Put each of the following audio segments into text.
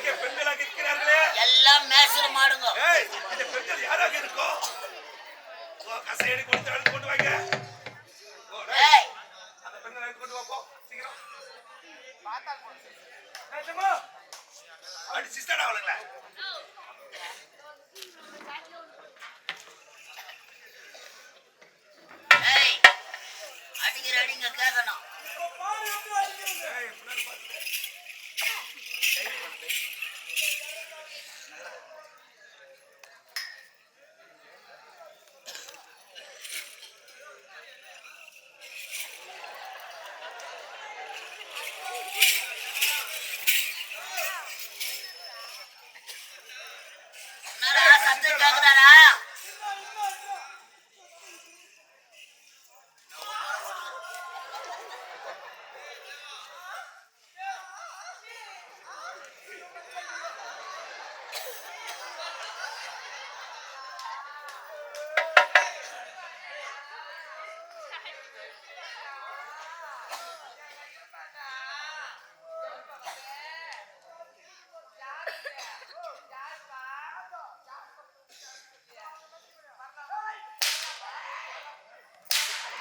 எங்கே பெண்களாக இருக்கிறார்களே. எல்லாம் மேசல மாடுங்க. இந்த பெண்கள் யாராக இருக்கும் கசையடி கொடுத்து எடுத்து கொண்டு வாங்க. அந்த பெண்களை கொண்டு வா போ சீக்கிரம். அடி சிஸ்டர் அவளுங்களா. அடிக்கிற அடிங்க கேட்கணும்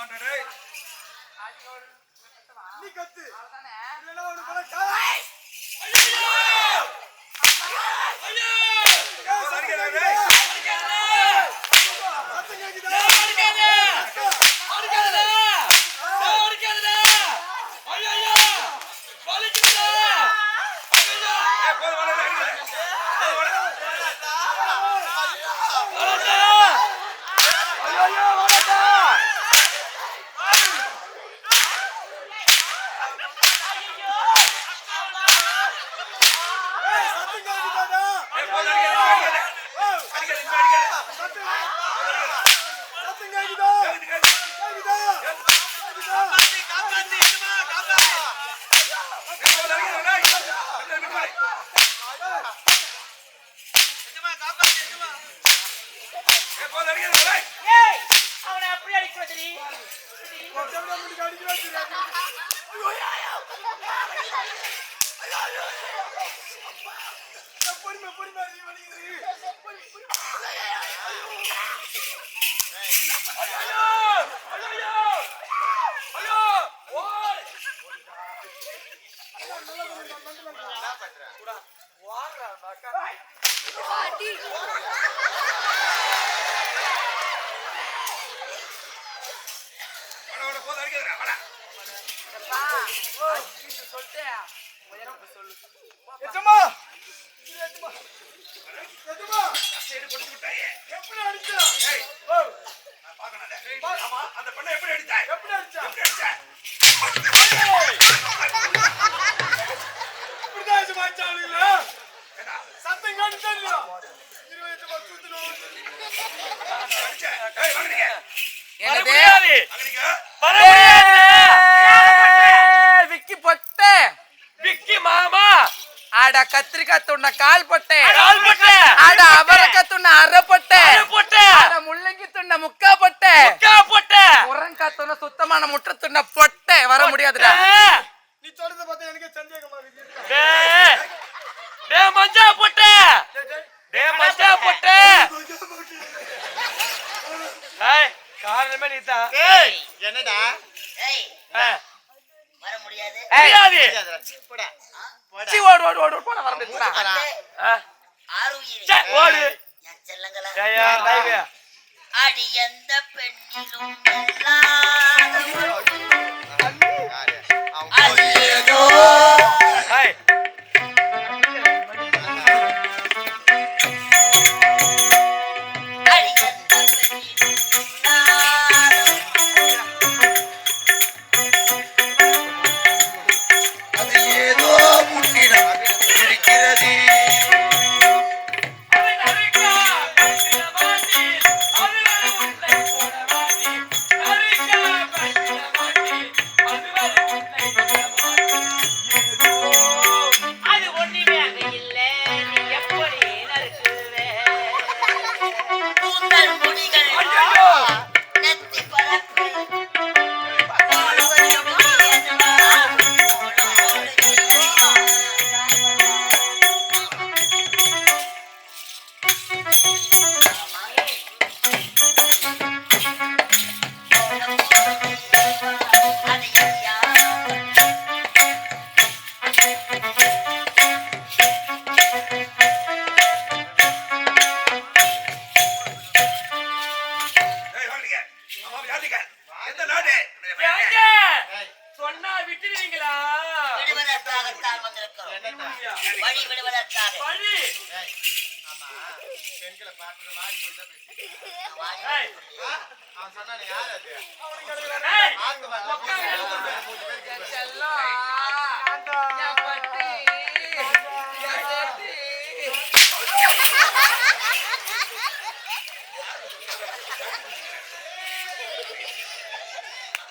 புடி சாத்திரா இப்ப காதுல கேக்குற சாத்திரா ஏய் போடு அடிக்காத டேய் வாடா வாடா போடு அடிக்காதடா வாடா கொடுத்து நான் பார்க்கணும் அந்த பெண்ணை எப்படி அடிச்சாய் என்னது விக்கி பொட்டே விக்கி மாமா ஆட கத்திரிக்காய் துண்ண கால் பொட்டே கால் பொட்டை. ஆட அவரக்காய் துண்ண அரை பொட்டே அரை பொட்டை. ஆட முள்ளங்கி துண்ண முக்கா பொட்டே முக்கா போட்ட துண்ண சுத்தமான முட்டை துண்ண பொட்டே வர முடியாதுடா ஓடு ஓடு ஓடு போட வர முடியுதுடா. வந்து ஆ, ஆறுயிரி சே, ஓடு. அடி எந்த பெண்ணிலும் விடுவதற்காக வழி விடுவதற்காக வழி பெண்களை பார்த்து வாடி போய் தான் பேசி வாடி. ஏய். அவன் சொன்னானே யார் அது? ஆத்து